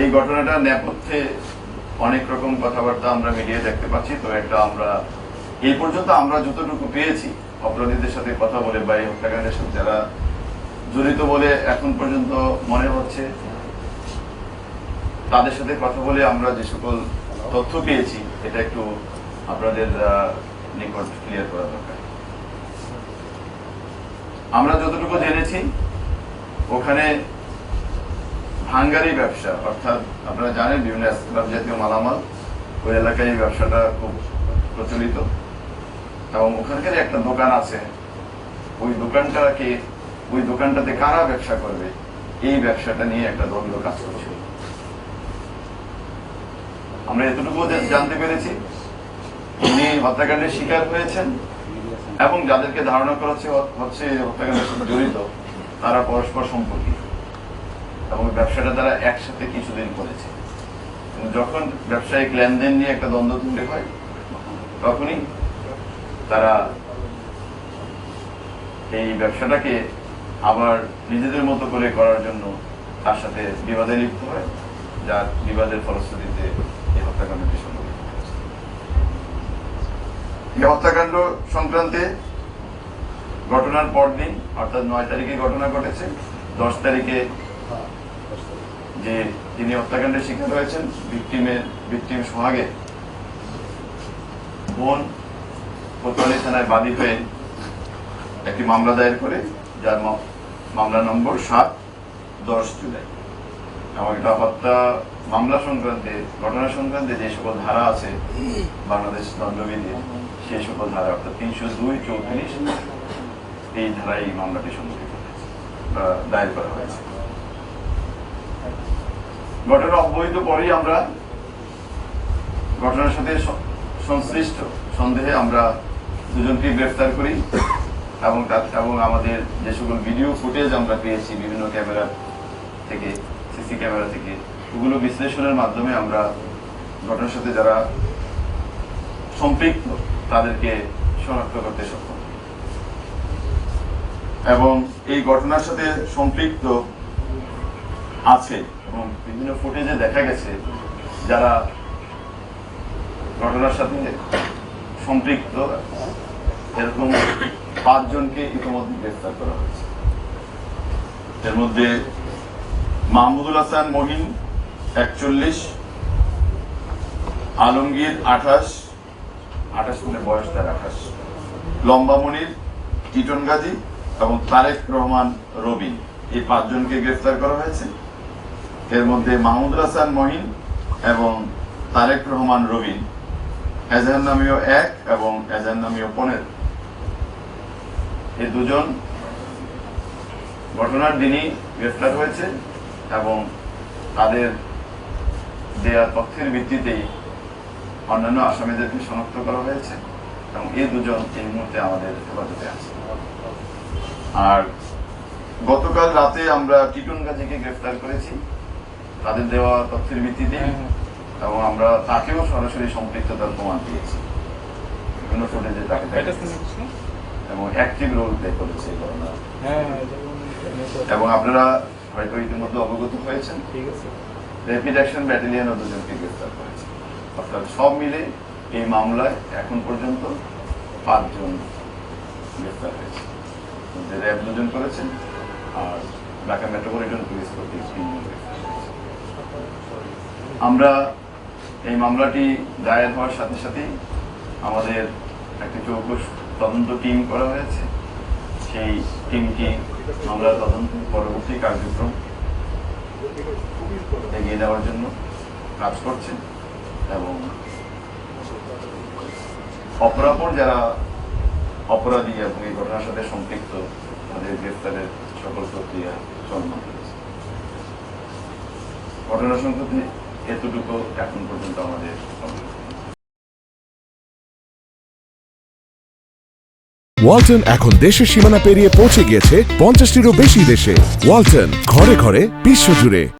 এই ঘটনাটা নেপথ্যে অনেক রকম কথাবার্তা আমরা মিডিয়ায় দেখতে পাচ্ছি, তো একটা আমরা এই পর্যন্ত আমরা যতটুকু পেয়েছি, অপরাধীদের সাথে কথা বলে বা এই হত্যাকাণ্ডের সাথে যারা জড়িত বলে এখন পর্যন্ত মনে হচ্ছে, তাদের সাথে কথা বলে আমরা যে সকল তথ্য পেয়েছি, এটা একটু আপনাদের নিকট ক্লিয়ার করা দরকার। আমরা যতটুকু জেনেছি, ওখানে ভাঙ্গারি ব্যবসা, অর্থাৎ আপনারা জানেন বিভিন্ন জাতীয় মালামাল ওই এলাকায় এই ব্যবসাটা খুব প্রচলিত। এবং ওখানকার একটা দোকান আছে। ওই দোকানটাকে, ওই দোকানটাতে কারা ব্যবসা করবে? এই ব্যবসাটা নিয়ে একটা দ্বন্দ্ব কাজ করছে। আমরা এতটুকু জানতে পেরেছি। উনি হত্যাকাণ্ডের শিকার হয়েছেন এবং যাদেরকে ধারণা করা হচ্ছে হত্যাকাণ্ডের সাথে জড়িত, তারা পরস্পর সম্পর্কিত। এবং ব্যবসাটা তারা একসাথে কিছুদিন করেছে। যখন ব্যবসায়িক লেনদেন নিয়ে একটা দ্বন্দ্ব তৈরি হয়, তখনই তারা এই ব্যবসাটাকে আবার নিজেদের মতো করে করার জন্য তার সাথে বিবাদে লিপ্ত হয়, যার বিবাদের ফলশ্রুতিতে এই হত্যাকাণ্ডটি সংঘটিত এই হত্যাকাণ্ড সংক্রান্তে ঘটনার পরদিন, অর্থাৎ নয় তারিখে ঘটনা ঘটেছে, দশ তারিখে যে যিনি হত্যাকাণ্ডের শিকার হয়েছেন ভিকটিমের ভিকটিম সোহাগে। বোন কোতোয়ালি থানায় বাদী হয়ে একটি মামলা দায়ের করে, যার মামলা নম্বর সাত, দশ জুলাই। এবং এটা হত্যা মামলা সংক্রান্তে, ঘটনা সংক্রান্তে যে সকল ধারা আছে, বাংলাদেশ দণ্ডবিধির সেই সকল ধারা, অর্থাৎ তিনশো দুই চৌত্রিশ, এই ধারায় এই মামলাটি সংঘটিত দায়ের করা হয়েছে। ঘটনা অব্যহিত পরেই আমরা ঘটনার সাথে সংশ্লিষ্ট সন্দেহে আমরা দুজনকে গ্রেফতার করি এবং এবং আমাদের যে সকল ভিডিও ফুটেজ আমরা পেয়েছি বিভিন্ন ক্যামেরা থেকে, সিসি ক্যামেরা থেকে ওগুলো বিশ্লেষণের মাধ্যমে আমরা ঘটনার সাথে যারা সম্পৃক্ত, তাদেরকে শনাক্ত করতে সক্ষম। এবং এই ঘটনার সাথে সম্পৃক্ত আছে এবং বিভিন্ন ফুটেজে দেখা গেছে যারা ঘটনার সাথে সম্পৃক্ত, এরকম পাঁচজনকে ইতিমধ্যে গ্রেফতার করা হয়েছে। এর মধ্যে মাহমুদুল হাসান মহিন একচল্লিশ, আলমগীর আঠাশ আঠাশ মানে বয়স তার আঠাশ, লম্বা মনির, টিটন গাজী এবং তারেক রহমান রবিন এই পাঁচজনকে গ্রেফতার করা হয়েছে। এর মধ্যে মাহমুদুল হাসান মহিন এবং তারেক রহমান রবিন। এজাহার নামীয় এক এবং এজাহার নামীয় পনেরো। এই দুজন ঘটনার দিনই গ্রেফতার হয়েছে এবং তাদের দেয়া তথ্যের ভিত্তিতেই অন্যান্য আসামিদেরকে শনাক্ত করা হয়েছে এবং এই দুজন এই মুহূর্তে আমাদের হেফাজতে আছে। আর গতকাল রাতে আমরা টিটন গাজীকে গ্রেফতার করেছি। তাদের দেওয়া তথ্যের ভিত্তিতে এবং আমরা তাকেও সরাসরি সম্পৃক্ততার প্রমাণ দিয়েছি। বিভিন্ন ফুটেজে তাকে এবং অ্যাক্টিভ রোল প্লে করেছে এই ঘটনা। হ্যাঁ হ্যাঁ। এবং আপনারা হয়তো ইতিমধ্যে অবগত হয়েছেন। ঠিক আছে। র্যাপিড অ্যাকশন ব্যাটালিয়ন দুজনকে গ্রেফতার করেছে। অর্থাৎ সব মিলে এই মামলায় এখন পর্যন্ত পাঁচজন গ্রেফতার হয়েছে। র্যাব দুজন করেছেন আর ঢাকা মেট্রোপলিটন পুলিশ কর্তৃক তিনজন গ্রেফতার। আমরা এই মামলাটি দায়ের হওয়ার সাথে সাথেই আমাদের একটি চৌকস তদন্ত টিম করা হয়েছে। সেই টিমটি মামলার তদন্ত পরবর্তী কার্যক্রম এগিয়ে নেওয়ার জন্য কাজ করছে এবং অপরাপর যারা অপরাধী এবং এই ঘটনার সাথে সম্পৃক্ত, তাদের গ্রেফতারের সকল প্রক্রিয়া চলমান ঘটনা সংক্রান্তে এতটুকু এখন পর্যন্ত আমাদের ওয়ালটন এখন দেশের সীমানা পেরিয়ে পৌঁছে গিয়েছে পঞ্চাশটিরও বেশি দেশে। ওয়ালটন, ঘরে ঘরে, বিশ্বজুড়ে।